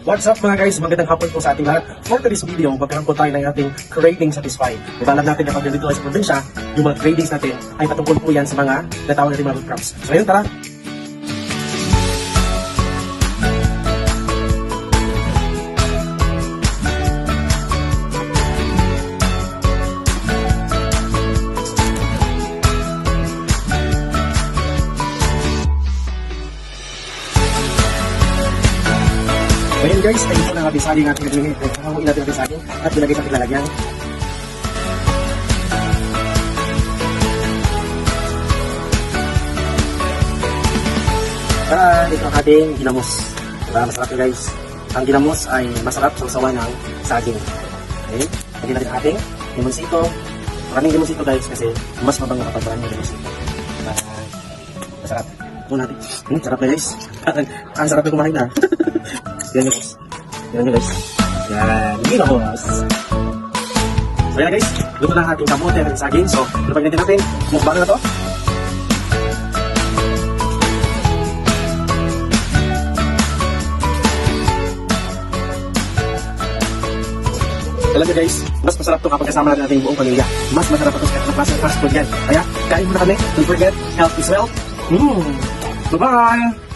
What's up mga guys? Magandang hapon po sa ating lahat. For today's video, magkaroon po tayo ng ating craving satisfied. Diba alam natin kapag nandito tayo sa probinsya, yung mga cravings natin ay patungkol po yan sa mga natawag natin mga root crops. So ayun, tara! Ngayon guys, ayun po na ating saging ating nagingin. Kahamuin natin ating saging at ilagay sa ating lalagyan. Tara, ito ang ating ginamos. Diba, masarap guys. Ang ginamos ay masarap sa usawa ng saging. Okay? Lagyan natin ang ating limonsito. Maraming limonsito guys kasi mas mabango kapag maraming limonsito. Diba? Masarap. Ito natin. Hmm, sarap na guys. ang sarap na kumain na. Yan guys. Yan guys. Yan. Ginamos. So yan guys. Luto na ating kamote at saging. So, lupag natin natin. Mukbang na to. Alam guys, mas masarap to kapag kasama natin ating buong pamilya. Mas masarap ito sa klase ng fast food yan. Kaya, kain muna kami. Don't forget, health is wealth. Mm. Bye-bye!